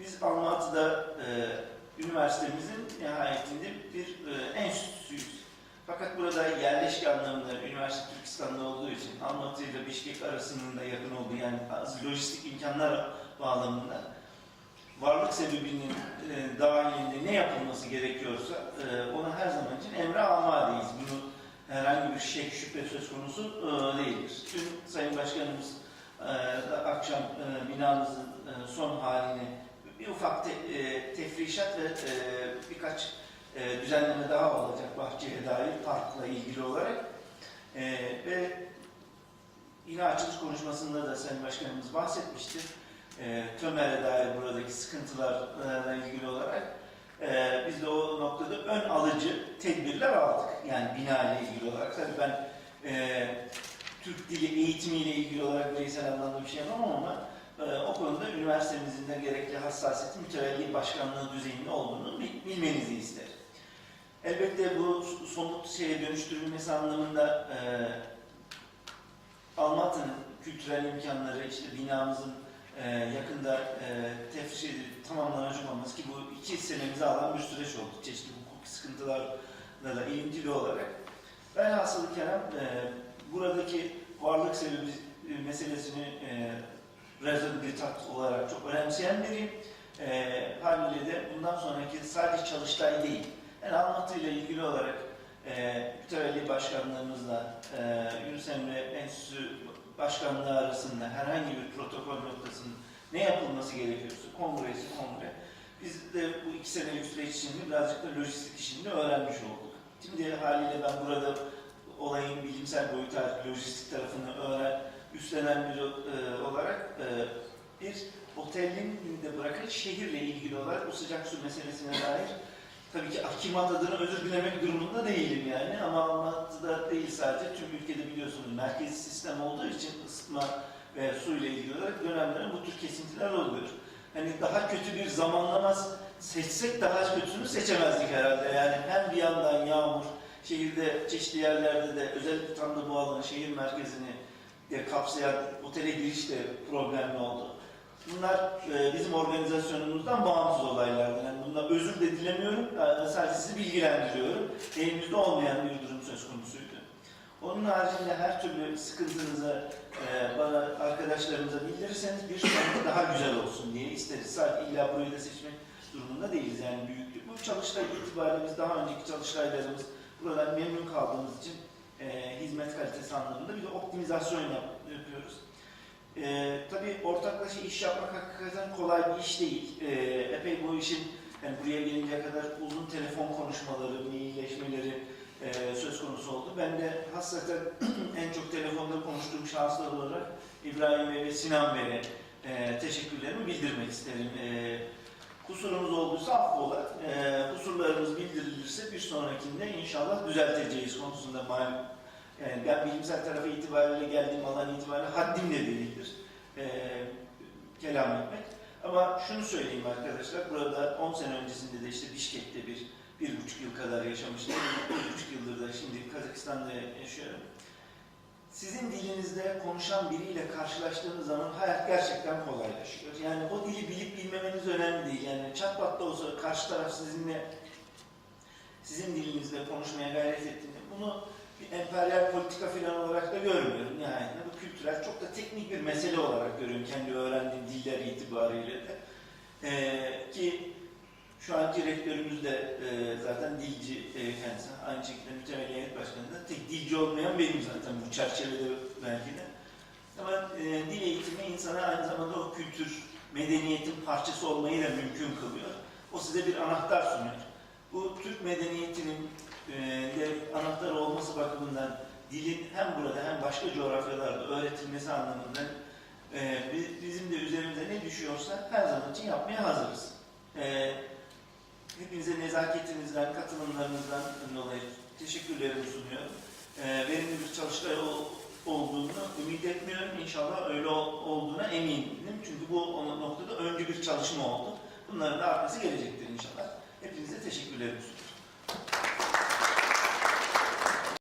Biz Almatı'da e, üniversitemizin nihayetinde bir e, enstitüsüyüz. Fakat burada yerleşik anlamında üniversite Türkistan'da olduğu için Almatı ile Bişkek arasının da yakın olduğu yani az lojistik imkanlar bağlamında varlık sebebinin e, dahilinde ne yapılması gerekiyorsa e, ona her zaman için emre amadeyiz. Bunu herhangi bir şek şüphe söz konusu e, değildir. Dün Sayın Başkanımız e, akşam e, binamızın e, son halini bir ufak te, e, tefrişat ve e, birkaç e, düzenleme daha olacak bahçeye dair parkla ilgili olarak. E, ve yine açılış konuşmasında da Sayın Başkanımız bahsetmiştir. E, Tömer'e dair buradaki sıkıntılarla ilgili olarak e, biz de o noktada ön alıcı tedbirler aldık. Yani bina ile ilgili olarak. Tabii ben e, Türk dili eğitimiyle ilgili olarak bireysel anlamda bir şey yapamam ama o konuda üniversitemizin de gerekli hassasiyetin mütevelli başkanlığı düzeyinde olduğunu bil- bilmenizi isterim. Elbette bu somut şeye dönüştürülmesi anlamında e, Almatı'nın kültürel imkanları, işte binamızın e, yakında e, tefriş edilip tamamlanacak olması ki bu iki senemizi alan bir süreç oldu. Çeşitli hukuki sıkıntılarla da ilintili olarak. Velhasılı kelam e, buradaki varlık sebebi e, rezabilitat olarak çok önemseyen biriyim. E, haliyle de bundan sonraki sadece çalıştay değil, yani Almatı ile ilgili olarak e, mütevelli başkanlığımızla e, Yunus Emre Enstitüsü Başkanlığı arasında herhangi bir protokol noktasının ne yapılması gerekiyorsa kongresi kongre biz de bu iki senelik süreç içinde birazcık da lojistik işini öğrenmiş olduk. Şimdi haliyle ben burada olayın bilimsel boyutu lojistik tarafını öğren, üstlenen bir e, olarak e, bir otelin de bırakın şehirle ilgili olarak bu sıcak su meselesine dair tabii ki Akimat adına özür dilemek durumunda değilim yani ama Almatı'da değil sadece tüm ülkede biliyorsunuz merkezi sistem olduğu için ısıtma ve su ile ilgili olarak dönemlerin bu tür kesintiler oluyor. Hani daha kötü bir zamanlama seçsek daha kötüsünü seçemezdik herhalde. Yani hem bir yandan yağmur, şehirde çeşitli yerlerde de özellikle tam da bu alanın şehir merkezini kapsayan otele giriş de problemli oldu. Bunlar e, bizim organizasyonumuzdan bağımsız olaylardı. Yani bundan özür de dilemiyorum, e, sadece sizi bilgilendiriyorum. Elimizde olmayan bir durum söz konusuydu. Onun haricinde her türlü sıkıntınızı e, bana, arkadaşlarımıza bildirirseniz bir sonraki daha güzel olsun diye isteriz. Sadece illa burayı da seçmek durumunda değiliz yani büyüklük. Bu çalıştay itibariyle biz daha önceki çalıştaylarımız buradan memnun kaldığımız için e, hizmet kalitesi anlamında bir de optimizasyon yap, yapıyoruz. E, tabii ortaklaşa iş yapmak hakikaten kolay bir iş değil. E, epey bu işin yani buraya gelinceye kadar uzun telefon konuşmaları, mailleşmeleri e, söz konusu oldu. Ben de hasreten en çok telefonda konuştuğum şahıslar olarak İbrahim Bey ve Sinan Bey'e e, teşekkürlerimi bildirmek isterim. E, kusurumuz olduysa affola. E, kusurlarımız bildirilirse bir sonrakinde inşallah düzelteceğiz konusunda malum. Yani ben bilimsel tarafı itibariyle geldiğim alan itibariyle haddim de değildir. E, kelam etmek. Ama şunu söyleyeyim arkadaşlar, burada 10 sene öncesinde de işte Bişkek'te bir, bir buçuk yıl kadar yaşamıştım. Bir buçuk yıldır da şimdi Kazakistan'da yaşıyorum. Sizin dilinizde konuşan biriyle karşılaştığınız zaman hayat gerçekten kolaylaşıyor. Yani o dili bilip bilmemeniz önemli değil. Yani çatpat da olsa karşı taraf sizinle sizin dilinizde konuşmaya gayret ettiğinde bunu bir emperyal politika falan olarak da görmüyorum. Yani bu kültürel çok da teknik bir mesele olarak görüyorum kendi öğrendiğim diller itibariyle de. Ee, ki şu anki rektörümüz de e, zaten dilci e, kendisi. Aynı şekilde mütevelli heyet başkanı dilci olmayan benim zaten bu çerçevede belki de. Ama e, dil eğitimi insana aynı zamanda o kültür, medeniyetin parçası olmayı da mümkün kılıyor. O size bir anahtar sunuyor. Bu Türk medeniyetinin e, de anahtarı olması bakımından dilin hem burada hem başka coğrafyalarda öğretilmesi anlamında e, bi- bizim de üzerimize ne düşüyorsa her zaman için yapmaya hazırız. E, hepinize nezaketinizden, katılımlarınızdan dolayı teşekkürlerimi sunuyorum. E, verimli bir çalıştay ol- olduğunu ümit etmiyorum. İnşallah öyle ol- olduğuna eminim. Çünkü bu noktada öncü bir çalışma oldu. Bunların da arkası gelecektir inşallah. Hepinize teşekkürlerimi sunuyorum.